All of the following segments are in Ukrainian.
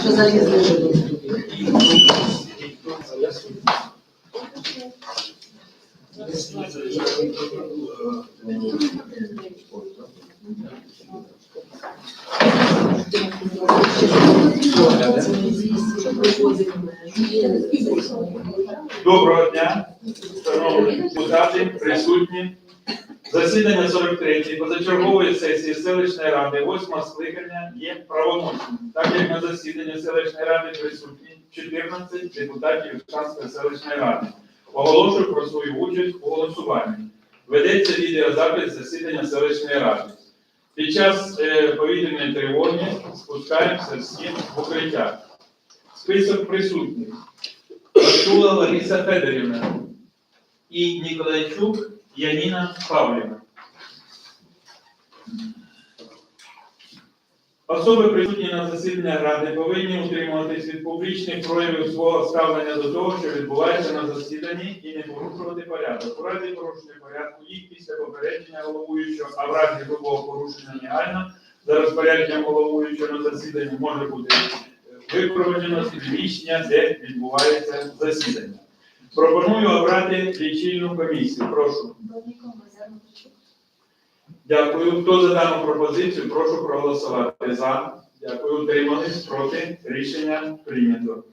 Що залізли? Доброго дня, шановні депутати, присутні. Засідання 43-ї позачергової сесії селищної ради 8 скликання є правомочним, так як на засіданні селищної ради присутні 14 депутатів Шанської селищної ради. Оголошую про свою участь у голосуванні. Ведеться відеозапис засідання селищної ради. Під час е, повітряної тривоги спускаємося всі в укриття. Список присутніх. Лариса Федорівна і Ніколайчук Яніна Павлівна. Особи, присутні на засіданні Ради, повинні утримуватись від публічних проявів свого ставлення до того, що відбувається на засіданні, і не порушувати порядок. У разі порушення порядку їх після попередження головуючого, а в разі грубого порушення негайно за розпорядженням головуючого на засіданні може бути е, випроводжено з приміщення, де відбувається засідання. Пропоную обрати лічильну комісію. Прошу. Дякую. Хто за дану пропозицію, прошу проголосувати за. Дякую. Утримались проти. Рішення прийнято.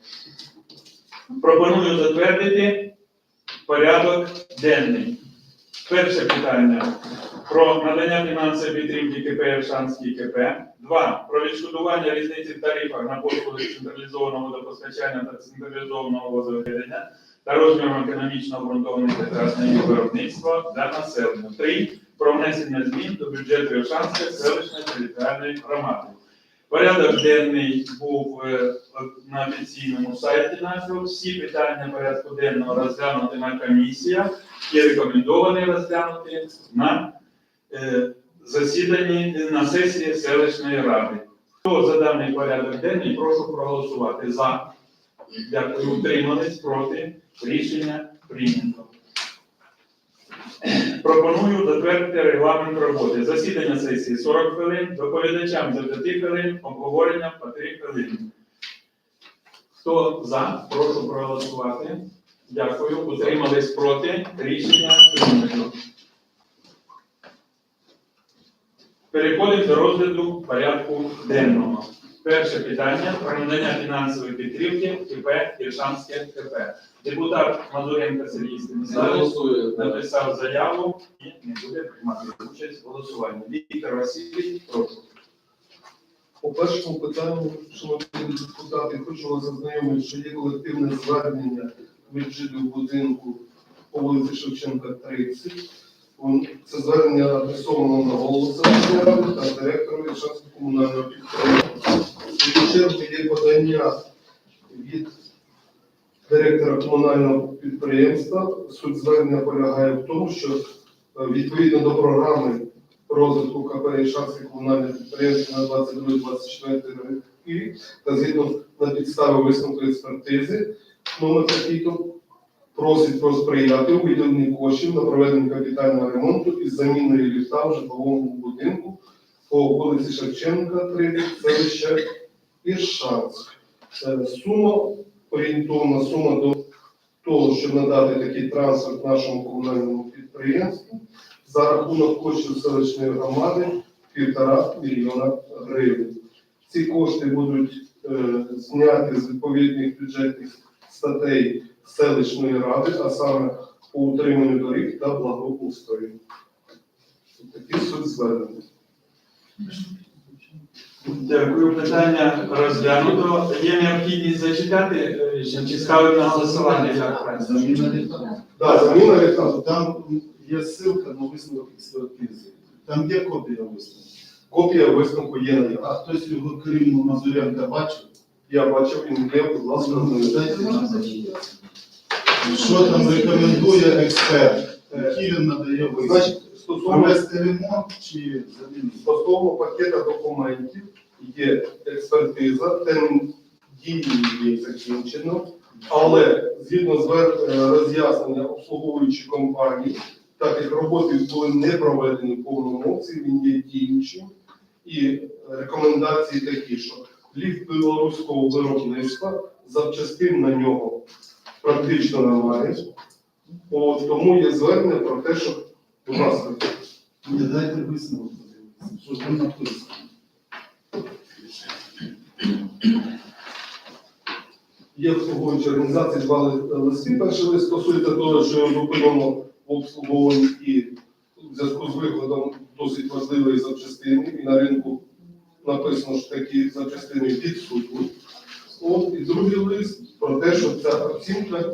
Пропоную затвердити порядок денний. Перше питання про надання фінансової підтримки КП Іршанський КП. Два. Про відшкодування різниці в тарифах на послуги централізованого водопостачання та централізованого водоведення та розміром економічно обґрунтованих їх виробництво для населення. Три про внесення змін до бюджету Іршанської селищної територіальної громади. Порядок денний був е, на офіційному сайті нашого. Всі питання порядку денного розглянути на комісіях і рекомендовані розглянути на е, засіданні на сесії селищної ради. Хто за даний порядок денний, прошу проголосувати за. Дякую. Утримались проти. Рішення прийнято. Пропоную затвердити регламент роботи. Засідання сесії 40 хвилин, доповідачам за 5 хвилин, обговорення по 3 хвилини. Хто за, прошу проголосувати. Дякую. Утримались проти. Рішення прийнято. Переходимо до розгляду порядку денного. Перше питання про надання фінансової підтримки КП Іршанське КП. Депутат Мазуренко Сергій Станіславович написав заяву і не буде приймати участь в голосуванні. Віктор Васильович, прошу. По першому питанню, шановні депутати, хочу вас зазнайомити, що є колективне звернення від жителів будинку по вулиці Шевченка 30. Це звернення адресовано на голову ради та директору Іршанського комунального підприємства. В свою чергу є подання від директора комунального підприємства. Суть звернення полягає в тому, що е, відповідно до програми розвитку КП Іршанське комунальне підприємство на 22-24 рік та згідно на підставі висновку експертизи номер такий-то просить про сприяти у виділенні коштів на проведення капітального ремонту із заміною ліфта в житловому будинку по вулиці Шевченка, 30, селище Іршанськ. Е, Сума орієнтовна сума до того, щоб надати такий транспорт нашому комунальному підприємству за рахунок коштів селищної громади півтора мільйона гривень. Ці кошти будуть е, зняті з відповідних бюджетних статей селищної ради, а саме по утриманню доріг та благоустрою. Такі суть звернення. Дякую. Питання розглянуто. Є необхідність зачитати е, ще чи ставити на голосування? Як правильно? Заміна літа. Да, заміна літа. Там є ссылка на висновок експертизи. Там є копія висновку. Копія висновку є на А хтось його крім Мазуренка бачив? Я бачив, він є, будь ласка, Дайте нам. Що там рекомендує експерт? Які він надає висновок? Стосовно Провести ремонт чи замінити? Стосовно пакета документів є експертиза, термін дії її закінчено, але згідно звер- е, роз'яснення обслуговуючої компанії, так як роботи були не проведені в повному обсязі, він є діючим. І рекомендації такі, що ліфт білоруського виробництва, запчастин на нього практично немає. От, тому є звернення про те, що, будь ласка, Ні, дайте висновок. Що там написано? є обслуговуючі організації, два листи. Перший лист стосується того, що зупинено в обслуговуванні і в зв'язку з викладом досить важливої запчастини, і на ринку написано, що такі запчастини відсутні. От, і другий лист про те, що ця оцінка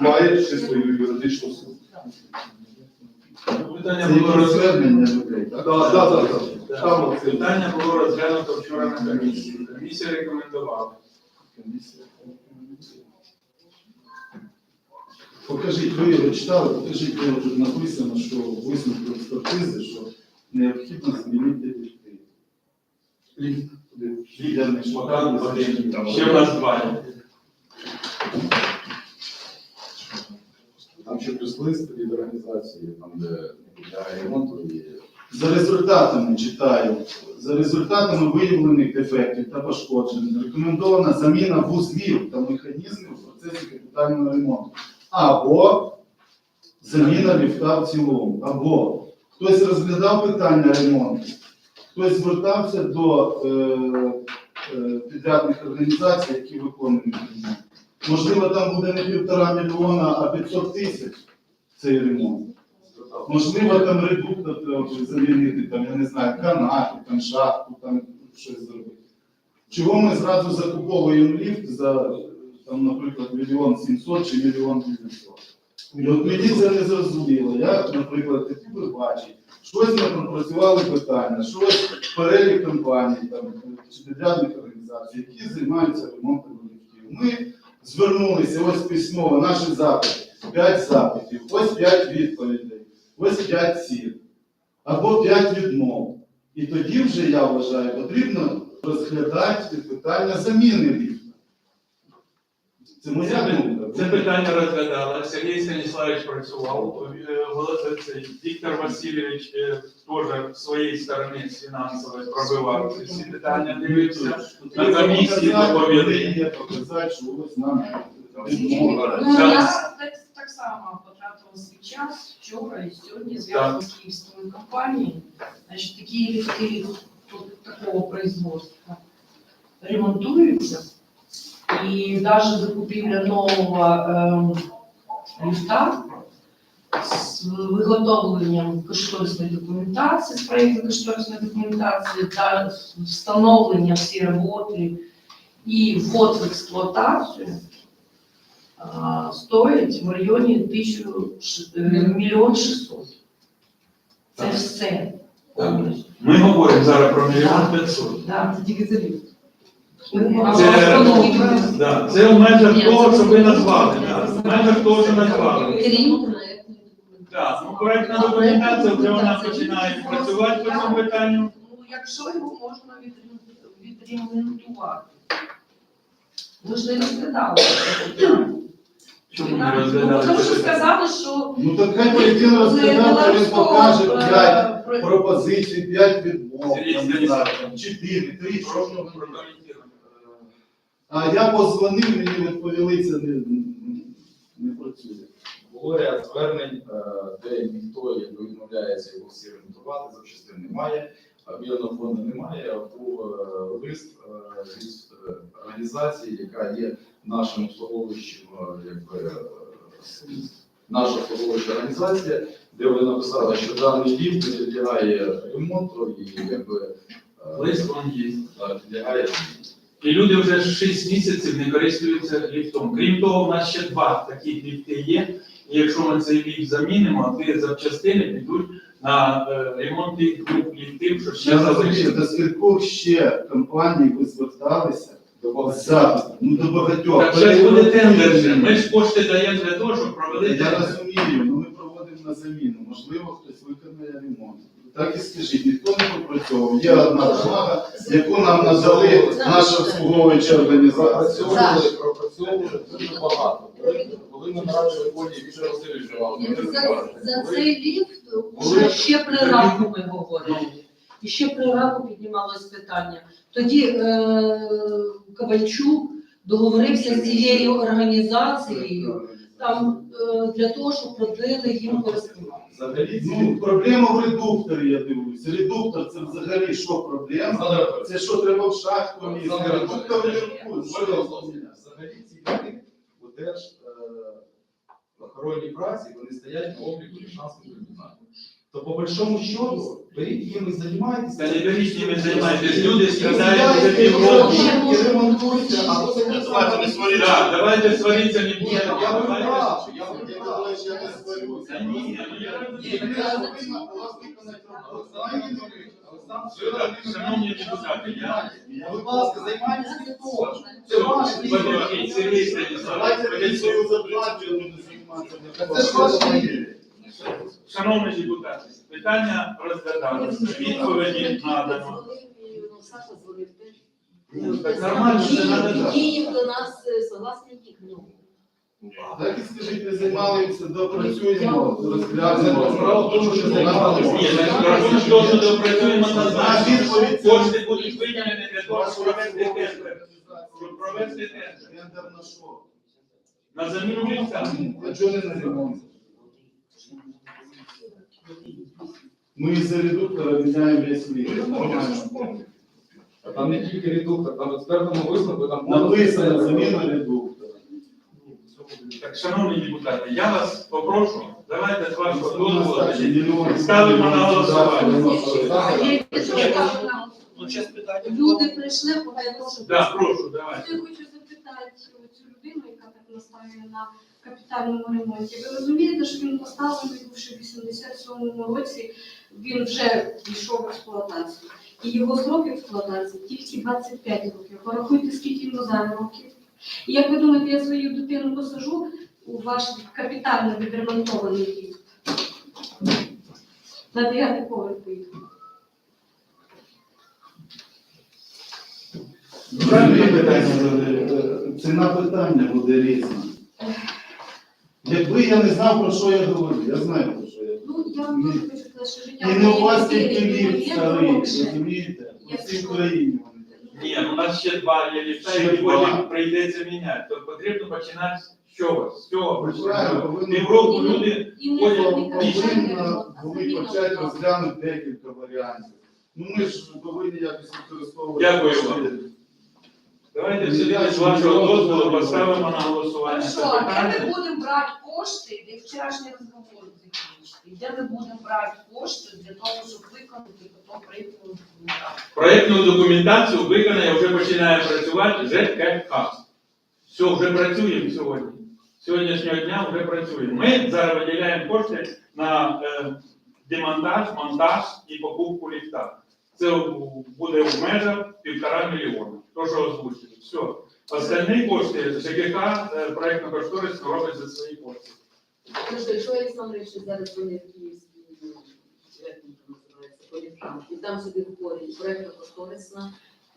має ще свою юридичну силу. Питання було розглянуто. людей, так? Так, так, так, так. Там оце. Питання було розглянуто вчора на комісії. Комісія рекомендувала. Комісія. Покажіть, ви його читали, покажіть, де тут написано, що висновку експертизи, що необхідно змінити ліфти. Ліфт. Лідерний Ще в нас два. Там ще плюс лист від організації, там де для ремонту і За результатами читаю. За результатами виявлених дефектів та пошкоджень рекомендована заміна вузлів та механізмів в процесі капітального ремонту. Або заміна ліфта в цілому. Або хтось розглядав питання ремонту, хтось звертався до е, е, підрядних організацій, які виконують ремонт. Можливо, там буде не півтора мільйона, а 500 тисяч цей ремонт. Можливо, там редуктор треба замінити, там, я не знаю, канати, там шахту, там щось зробити. Чого ми зразу закуповуємо ліфт за, там, наприклад, мільйон сімсот чи мільйон дев'ятсот? І от мені це не зрозуміло. Я, наприклад, би бачити, щось ми пропрацювали питання, щось перелік компаній там, чи підрядних організацій, які займаються ремонтом ліфтів. Ми звернулися, ось письмово, наші запити, 5 запитів, ось 5 відповідей, ось 5 ціль, або 5 відмов. І тоді вже, я вважаю, потрібно розглядати питання заміни ліфта. Це моя. Це питання розглядали. Сергій Станіславович працював. Е, Віктор Васильович е, теж з своєї сторони з фінансової пробивав ці всі питання, дивився. На комісії доповіли. Ну, так, так само потратила свій час вчора і сьогодні зв'язано з київськими компаніями. Значить, такі ліфти такого производства ремонтуються. І навіть закупівля нового ем, ліфта з виготовленням кошторисної документації, з проєкту кошторисної документації та встановлення всі роботи і вход в експлуатацію стоїть в районі тисячу ш- е, мільйон шістсот. Це все. Так. Ми говоримо зараз про мільйон п'ятсот. Да, це тільки за ліфт. Це, да, це в межах того, що ви назвали. Да. В межах того, що назвали. Крім проєктної документації. Так, ну проектна документація, вже вона починає працювати по цьому питанню. Ну, якщо його можна відремонту- відремонтувати. Ми ж не розглядали це питання. Чому не Ну, розглядали? Тому що сказали, що Ну так хай Валентин розглядав, він покаже е, 5 пропозицій, 5 відмов, Сергій там, Станіславович. 4, 3, що воно. прокоментувати. А я позвонив, мені відповіли, це не, не працює. було ряд звернень, е, де ніхто якби відмовляється його всі ремонтувати, запчастин немає, вільного фонду немає, а був е, лист е, від організації, яка є нашим обслуговуючим, якби наша обслуговуюча організація, де вони написали, що даний ліфт не підлягає ремонту і якби Лист он є. підлягає. І люди вже 6 місяців не користуються ліфтом. Крім того, у нас ще два такі ліфти є. І якщо ми цей ліфт замінимо, ті запчастини підуть на е, ремонт ліфтів, що ще Я до скількох ще компаній ви зверталися До з? Ну до багатьох. Так зараз буде тендер. же. Ми ж кошти даємо для того, щоб провели Я тендер. розумію, ну ми проводимо на заміну. Можливо, хтось виконає ремонт. Так і скажіть, ніхто не попрацьовував. Є одна допомога, яку нам надали наша обслуговуюча організація. Пропрацьовували, пропрацьовували дуже багато. Коли- ми нарадили полі, Віктор Васильович вживав. За, за цей ліфт вже ще при рамку ми говорили. І ще при ранку піднімалось питання. Тоді е, Ковальчук договорився з цією організацією там е, для того, щоб продлили їм користування. Взагалі, ці Ну, проблема в редукторі, я дивлюсь. Редуктор це взагалі що проблема? Це що треба в шахту? Олександр Редуктор? Взагалі ці люди у держ е, охоронній праці вони стоять на обліку Рішанського комбінату. То по большому счету, беріть їм і займайтеся. Та не беріть ними займайтесь, люди страдають півроку. І ремонтуйте, а потім Давайте не сваріться. Давайте сваритися не Ні, будемо. я Давайте- прав, я Я прав. я не сварюся. Ні, Ні, Шановні депутати, я Я Будь ласка, займайтеся відтвором. Це ваше подождіть, Сергій Станіславович, Давайте займатися. Це ж ваше діло. Шановні депутати, питання розглядалося, відповіді надано. Теж. Ну, так нормально, це надо. Київ до нас е, согласний ну. Так і скажіть, не займалися, допрацюємо, розглянемо. Справа в тому, що займалися. Ні, так рахунок того, що допрацюємо А назначення. відповідь Кошти будуть виділені для того, щоб провести тендер. Щоб провести тендер. Тендер на що? На заміну ліфта. А чого не на ремонт? Ми із-за редуктора міняємо весь ліс. Там не тільки редуктор, там в експертному висновку там Написано заміна редуктора. Так, шановні депутати, я вас попрошу, давайте з вашого дозволу ставимо на голосування. Ну. Люди прийшли, поки прошу. Так, прошу, давайте. Я хочу запитати цю людину, яка так наставила на капітальному ремонті. Ви розумієте, що він поставлений був ще в 87-му році, він вже пішов в експлуатацію. І його срок експлуатації тільки 25 років. Порахуйте, скільки йому зараз років. І як ви думаєте, я свою дитину посажу у ваш капітально відремонтований ліфт? На 9 поверх поїхав. Взагалі питання ціна питання буде різна. Якби я не знав, про що я говорю, я знаю, про що я говорю. Ну, я вам дуже хочу сказати, що життя І не у вас тільки ліфт старий, розумієте? У всій країні. вони. Ні, у нас ще два є ліфта, Ще і два. потім прийдеться міняти. То потрібно починати з чогось, з цього Ну, правильно, починати. повинні- Півроку люди І не Ой, не Повинна капітальний ремонт, а були почати розглянути декілька варіантів. Ну ми ж повинні якось використовувати. Дякую вам. Давайте все з вашого дозволу поставимо на голосування. це Хорошо, а де ми будемо брати кошти, де вчорашній розговор закінчити? Де ми будемо брати кошти для того, щоб виконати потім проєктну документацію? Проєктну документацію виконає, вже починає працювати ЖКХ. Все, вже працюємо сьогодні. З Сьогоднішнього дня вже працюємо. Ми зараз виділяємо кошти на е, демонтаж, монтаж і покупку ліфта. Це буде в межах півтора мільйона. То, що озвучили. Все. Остальні кошти ЖКХ е, проєктно-кошторисно робить за свої кошти. Ну що, якщо Олександрович зараз вони в Київській, як він там називається, поліфрам, і там собі входить проєктно-кошторисна,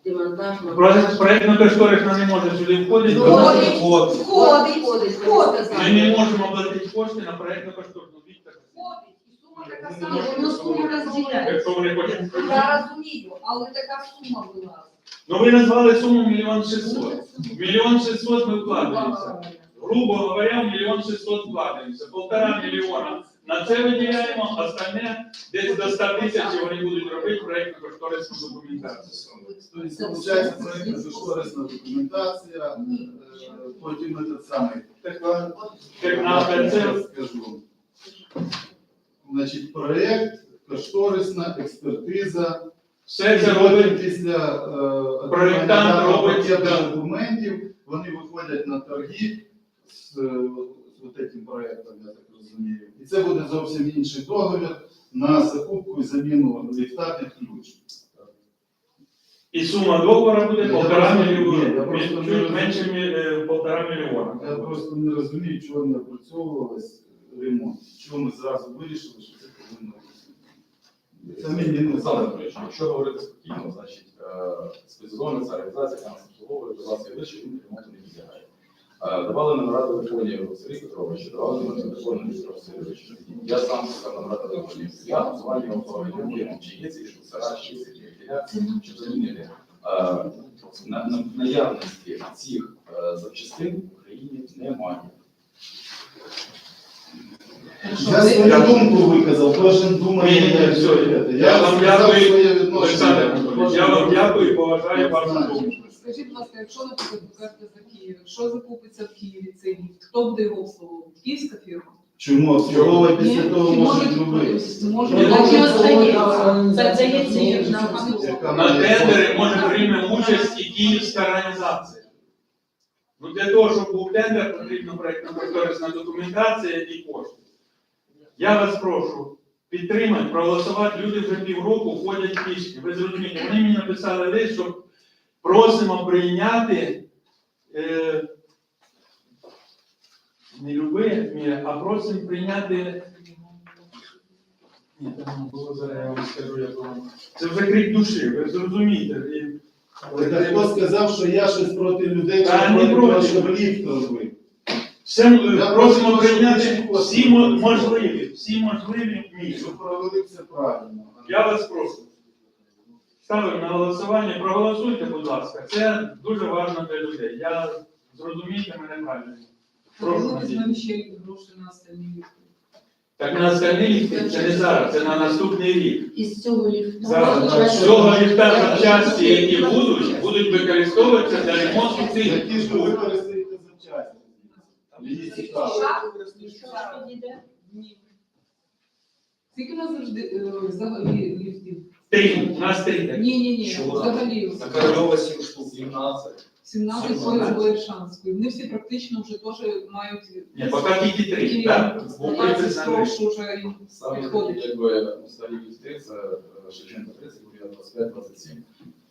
демонтаж, Проект- Проєктно-кошторисно не може сюди входити. Ну, тому що входить. Входить, входить, входить. Ми не можемо платити кошти на проєктно-кошторисну. Віктор. Входить, і сума така Ну, сама. воно сума розділяється. Якщо вони хочуть. Я розумію, але така сума була. Ну ви назвали суму мільйон шістсот. Мільйон шістсот ми вкладаємося. Грубо говоря, мільйон шістсот вкладаємося. Полтора мільйона. На це виділяємо, остальне десь до 100 тисяч вони будуть робити проєктну кошторисну документацію. Тобто, виходить, проєктна кошторисна документація, е, потім этот самий. Технологія, це- скажу. Значить, проєкт, кошторисна експертиза. Все це робить після е, Проєктант отримання робить, пакету да. документів, вони виходять на торги з, е, з цим проєктом, я так розумію. І це буде зовсім інший договір на закупку і заміну ліфта під ключ. І сума договору буде Я полтора просто- ні, я мільйона. просто не Чуть розумію. менше мі- е, полтора Я мільйона. просто не розумію, чого не опрацьовувалось ремонт. Чого ми зразу вирішили, що це повинно бути. Це мені не Олександр знаю. Анатолійович, якщо говорити спокійно, значить е, спеціалізована ця організація, яка нас обслуговує, будь ласка, вище він ремонту не підлягає. Е, Давали номера телефонів Сергій Петрович, давали номера телефонів Віктор Васильович. Я сам сказав номера телефонів. Я дзвонив по людям, чи є ці сара, чи є ці діля, чи замінили. Е, На, на наявності цих запчастин в Україні немає. Я свою думку виказав, кожен думає, Ні, ні, як все. Я вам сказав дякую, своє відношення. Олександр Анатолійович, я вам дякую і поважаю вашу думку. Скажіть, будь ласка, якщо, наприклад, ви кажете за Київ, якщо закупиться в Києві цей ліфт, хто буде його обслуговувати? Київська фірма? Чому обслуговувати після того можуть робити? Може, Ні, Так і бути остається. Це здається, як на Яка На бути? може прийме участь і київська організація. Ну, для того, щоб був тендер, потрібна проєктно-кошторисна документація і кошти. Я вас прошу підтримати, проголосувати. Люди вже півроку ходять пішки. Ви зрозумієте, вони мені написали лист, що просимо прийняти е, не любе, ні, а просимо прийняти. Ні, там було зараз, я вам скажу, як воно. Це вже крик душі, ви зрозумієте. І- Але хто сказав, що я щось проти людей, Та, що не проти щоб ліфт робив. Все, Я просимо прийняти ви всі мо- можливі, всі можливі провели все правильно. Я вас прошу. Ставимо на голосування, проголосуйте, будь ласка. Це дуже важливо для людей. Я зрозумійте мене правильно. Прошу. Ми Надія. візьмемо ще гроші на остальні ліфти. Так на остальні ліфти це не зараз, це на наступний рік. Із цього ліфта. Зараз з цього ліфта запчасті, які будуть, будуть використовуватися для ремонту цих Які ж ви ліфтів. Мені цікаво. Скільки у нас завжди е, взагалі ліфтів? Три, у нас три. Ні, ні, ні, Чого? взагалі. На Корольова 7 штук, 17. 17 17. були шанс. Вони всі практично вже теж мають. Ні, поки тільки три, так? Був припис на три. Прошу вже їм Саме підходить. якби старі ліфти, це е, Шевченка 30, Гурія 25, 27.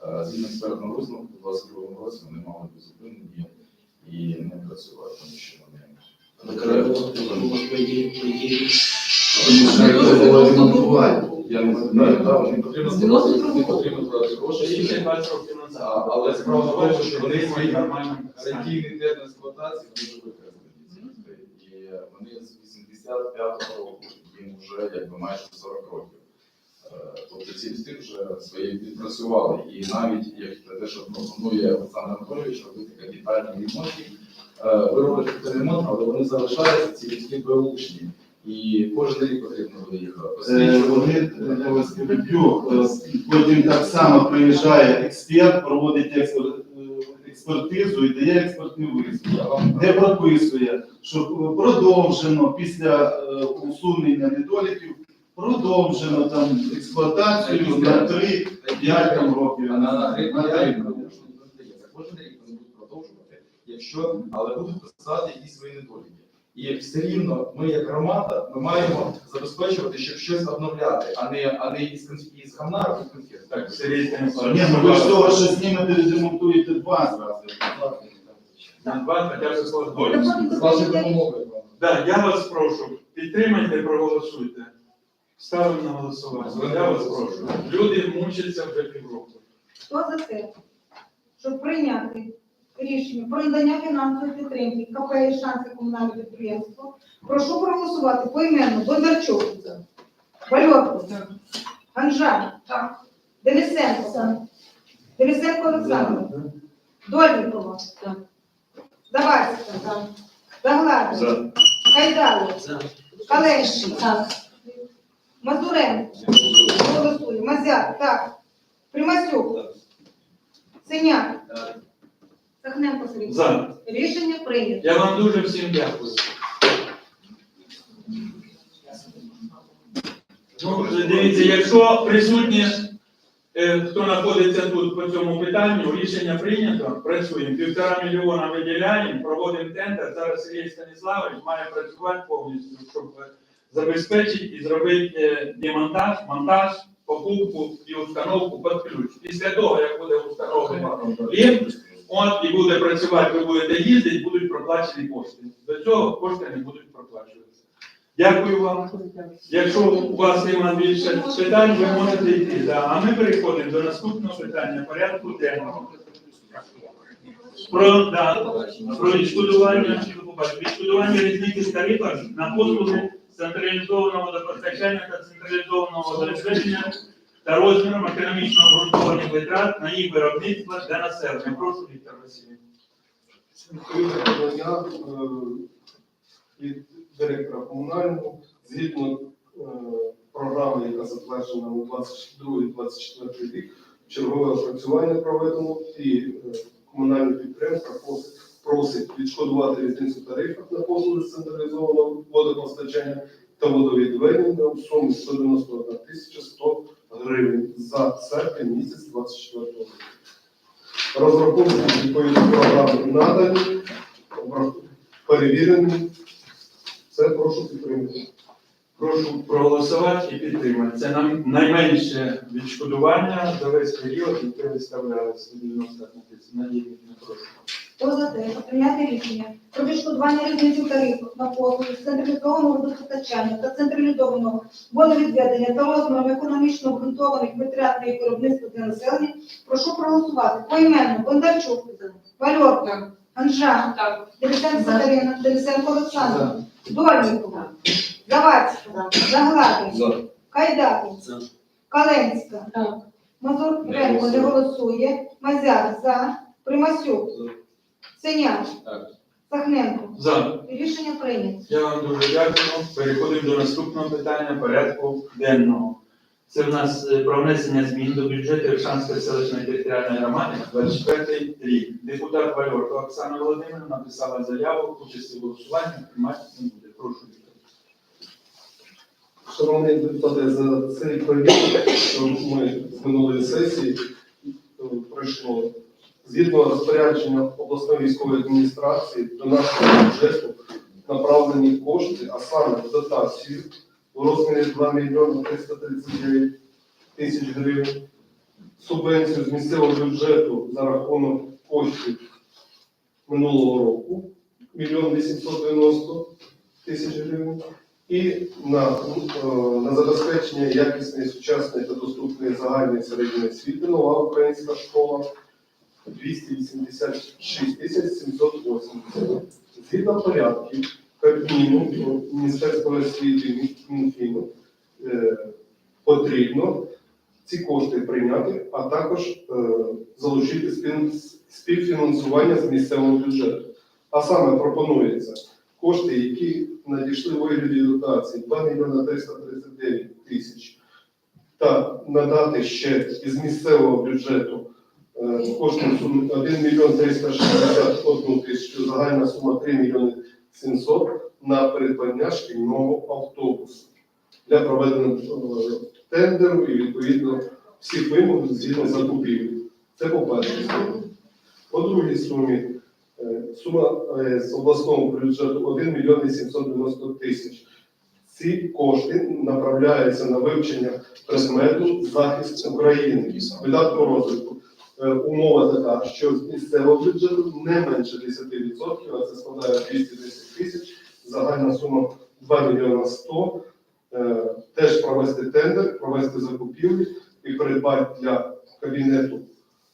Е, Згідно експертного висновку, у 22 році вони мали бути зупинені і не працювали, тому що вони Тому що треба було ремонтувати. Я не знаю, так, не потрібно З 92-го. не потрібно брати гроші. Ще 20 років назад. А, але справа в тому, що вони свої. Санкційний термін експлуатації вже використані. І вони з 85-го року, їм вже якби майже 40 років. Тобто ці лісти вже свої відпрацювали. І навіть як те, що пропонує Олександр Анатолійович робити капітальні ремонти, ви робите ремонт, але вони залишаються, ці лісти беушні. І кожен рік потрібно буде їх Е. Вони, я вас е, потім так само приїжджає експерт, проводить експер- е, експертизу і дає експертний висновок. Де прописує, що продовжено після е, усунення недоліків, продовжено там експлуатацію на 3-5 років. А на на рік На рік не здається. Кожен рік вони будуть продовжувати, якщо, але будуть писати якісь свої недоліки. І все рівно ми, як громада, ми маємо забезпечувати, щоб щось обновляти, а не, а не із, із робити конфет. Так, Сергій Станіславович. Ні, ну ви ж того, що знімете, відремонтуєте два зразу. Два, хоча. З вашою допомогою. Так, я вас прошу, підтримайте, проголосуйте. Ставимо на голосування. Я вас прошу. Люди мучаться вже півроку. Хто за те, щоб прийняти рішення про надання фінансової підтримки КП «Шанси комунальне підприємство, прошу проголосувати поіменно. Бондарчук, Вальотко, Так. Ганжа, Денисенко, Денисенко Олександр, Дольникова, Так. Завадська, Заглада, Хайдалов, Калешник, Мазуренко, голосує, Мазяк, так, Примасюк, Синяк, Сахненко Сергій. За. Рішення прийнято. Я вам дуже всім дякую. Ну, дивіться, якщо присутні, е, хто знаходиться тут по цьому питанню, рішення прийнято, працюємо. Півтора мільйона виділяємо, проводимо тендер. Зараз Сергій Станіславович має працювати повністю, щоб забезпечити і зробити е, демонтаж, монтаж, покупку і установку під ключ. Після того, як буде установлено ліфт, От і буде працювати, ви будете їздити, будуть проплачені кошти. До цього кошти не будуть проплачуватися. Дякую вам. Якщо у вас немає більше питань, ви можете йти. Да. А ми переходимо до наступного питання порядку денного. Про, да, про відшкодування, відшкодування різниці з тарифах на послуги централізованого водопостачання та централізованого водовідведення та розміром економічно обґрунтованих витрат на їх виробництво для населення. Прошу, Віктор Васильович. Подання е, від директора комунального згідно е, програми, яка затверджена на 22-24 рік, чергове опрацювання проведено і е, комунальне підприємство просить, відшкодувати різницю в тарифах на послуги централізованого водопостачання та водовідведення в сумі 191 тисяча 100 гривень за серпень місяць 24 року. Розрахунки відповідно програми надані, перевірені. Це прошу підтримати. Прошу проголосувати і підтримати. Це нам найменше відшкодування за весь період, яке виставляли 190 тисяч. Надії не прошу. Хто за те, щоб прийняти рішення про відшкодування різниці в тарифах на послуги з централізованого водопостачання та централізованого водовідведення та розміром економічно обґрунтованих витрат на їх виробництво для населення, прошу проголосувати. Поіменно Бондарчук, Вальорка, Анжа, Так. Денисенко Катерина, Денисенко Олександр, Дольникова, Завадська, Загладин, Кайдак, Каленська. Мазуренко не голосує, Мазяр за, Примасюк, Синяк, Так. Сахненко. За. Рішення прийнято. Я вам дуже дякую. Переходимо до наступного питання порядку денного. Це в нас е, про внесення змін до бюджету Іршанської селищної територіальної громади на 24 рік. Депутат Вальорко Оксана Володимирівна написала заяву, участі в голосуванні приймати не буде. Прошу. Шановні депутати, за цей період, що ми з минулої сесії е, пройшло, згідно розпорядження обласної військової адміністрації до нашого бюджету направлені кошти, а саме дотацію у розмірі 2 мільйони 339 тисяч гривень, субвенцію з місцевого бюджету за рахунок коштів минулого року, 1 мільйон 890 тисяч гривень, і на, е, на забезпечення якісної, сучасної та доступної загальної середньої освіти нова українська школа 286 тисяч 780. Згідно порядків Кабміну, Міністерства освіти Мінфіну е, потрібно ці кошти прийняти, а також е, залучити співфінансування з місцевого бюджету. А саме пропонується кошти, які надійшли у вигляді дотації 2 мільйони 339 тисяч, та надати ще із місцевого бюджету кошти в сумі 1 мільйон 361 тисячу, загальна сума 3 мільйони 700 на придбання шкільного автобусу для проведення е, тендеру і відповідно всіх вимог згідно закупівлі. Це по першій сумі. По другій сумі е, сума е, з обласного бюджету 1 мільйон 890 тисяч. Ці кошти направляються на вивчення предмету захист України, видатку розвитку. Е, Умова така, що з місцевого бюджету не менше 10%, а це складає 210 тисяч, загальна сума 2 мільйона 100. Е, Теж провести тендер, провести закупівлі і придбати для кабінету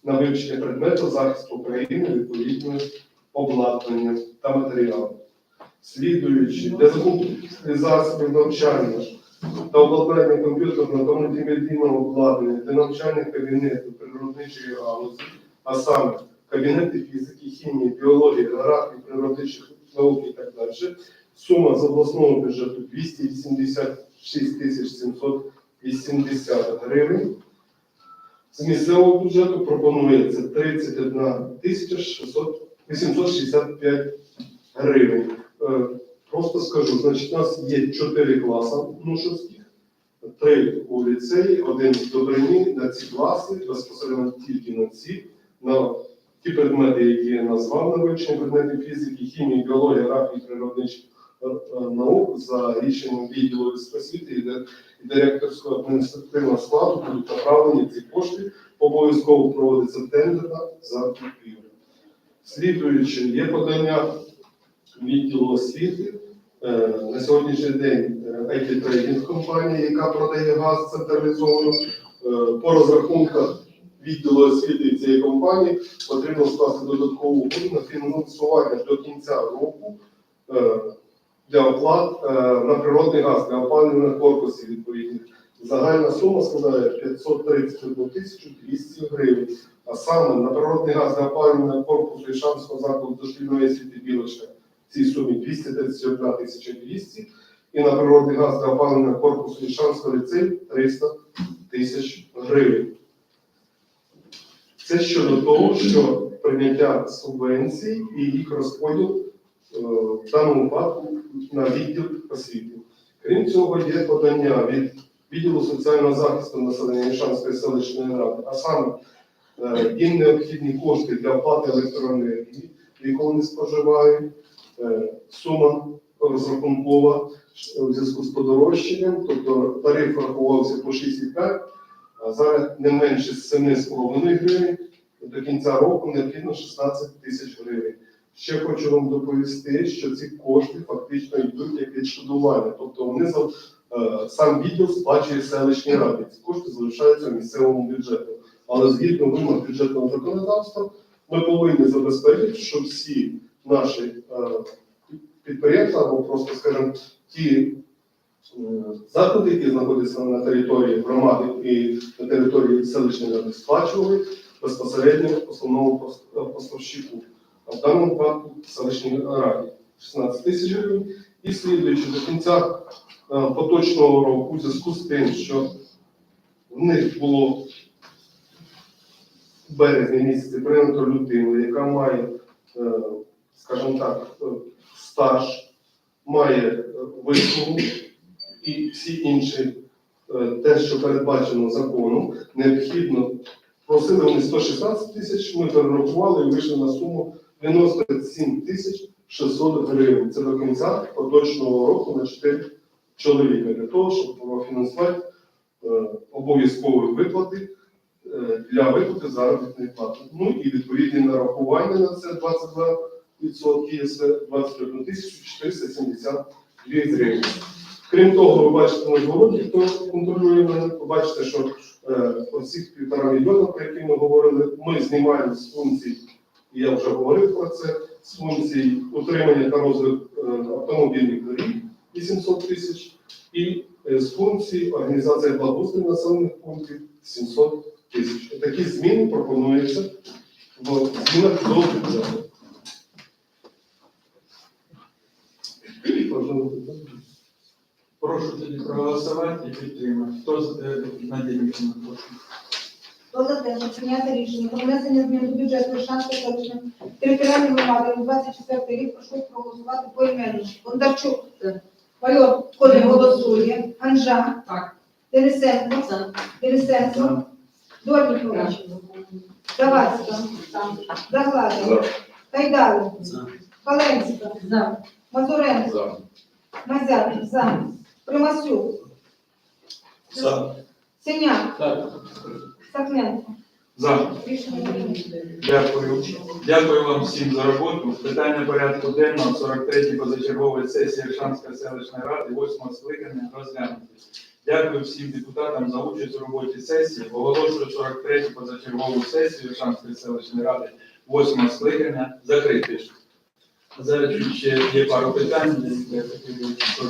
на вивчення предмету захисту України відповідне обладнання та матеріали. Слідуючи, для закупки засобів навчання та обладнання комп'ютерного та мультимедійного обладнання для навчальних кабінетів природничої галузі, а саме кабінети фізики, хімії, біології, географії, природничих наук і так далі. Сума з обласного бюджету 286 тисяч 780 гривень. З місцевого бюджету пропонується 31 тисяча 865 гривень. Е, Просто скажу, значить, у нас є 4 класи Нушовських, 3 у ліцеї, один в Добрині, на ці класи, безпосередньо тільки на ці, на ті предмети, які я назвав на вивчення предметів фізики, хімії, біології, графії, природничих е, е, наук за рішенням відділу освіти і директорського адміністративного складу будуть направлені ці кошти, обов'язково проводиться тендерна закупівля. Слідуючи, є подання відділу освіти. Е, На сьогоднішній день it трейдинг компанія, яка продає газ централізовано, е, по розрахунках відділу освіти цієї компанії потрібно скласти додаткову угоду на фінансування до кінця року е, для оплат е, на природний газ для опалювальних корпусів відповідних. Загальна сума складає 531 тисячу 200 гривень. А саме на природний газ для опалювального корпусу і Ішанського закладу дошкільної освіти Білочка цій сумі 231 тисяча 200 і на природний газ для опалення корпусу Ільшанського ліцею 300 тисяч гривень. Це щодо того, що прийняття субвенцій і їх розподіл е, в даному випадку на відділ освіти. Крім цього, є подання від відділу соціального захисту населення Ільшанської селищної ради, а саме е, їм необхідні кошти для оплати електроенергії, яку вони споживають, сума розрахункова у зв'язку з подорожчанням, тобто тариф рахувався по 6,5, а зараз не менше 7,5 гривень, до кінця року необхідно 16 тисяч гривень. Ще хочу вам доповісти, що ці кошти фактично йдуть як відшкодування, тобто вони за е, сам відділ сплачує селищній раді. Ці кошти залишаються в місцевому бюджету. Але згідно вимог бюджетного законодавства, ми повинні забезпечити, щоб всі наші е, підприємства або просто, скажімо, ті е, заклади, які знаходяться на території громади і на території селищної ради, сплачували безпосередньо основному поставщику. А в даному випадку селищній раді 16 тисяч гривень. І слідуючи до кінця е, поточного року, у зв'язку з тим, що в них було в березні місяці прийнято людину, яка має, е, скажімо так, е, стаж, має е, вислугу і всі інші е, те, що передбачено законом, необхідно. Просили вони 116 тисяч, ми перерахували і вийшли на суму 97 тисяч 600 гривень. Це до кінця поточного року на 4 чоловіка для того, щоб профінансувати обов'язкові виплати для виплати заробітної плати. Ну і відповідні нарахування на це 22% ЄСВ 21 тисячу 472 гривень. Крім того, ви бачите на звороті, хто контролює мене, побачите, що е, оцих півтора мільйона, про які ми говорили, ми знімаємо з функцій, і я вже говорив про це, з функцій утримання та розвитку е, автомобільних доріг 800 тисяч, і е, з функцій організації благоустрою населених пунктів 700 тисяч. Такі зміни пропонуються в змінах до бюджету. Можливо. Прошу тоді проголосувати і підтримати. Хто з Надія прошу. Хто за те, щоб прийняти рішення про внесення змін до бюджету Іршанської селищної територіальної громади на 24 рік, прошу проголосувати поіменно. Бондарчук. Так. Майор Коля голосує. Анжа. Так. Денисенко. За. Денисенко. Дольникова. Завадська. Загладя. Кайдали. Паленська. За. Мазуренко. За. Мазяк. За. Примасюк. За. Синяк. Так. Сахненко. За. Рішення прийнято. Дякую. Дякую вам всім за роботу. Питання порядку денного 43-ї позачергової сесії Іршанської селищної ради 8 скликання розглянути. Дякую всім депутатам за участь у роботі сесії. Оголошую 43-ю позачергову сесію Іршанської селищної ради 8 скликання закритою. Зараз ще є пару питань,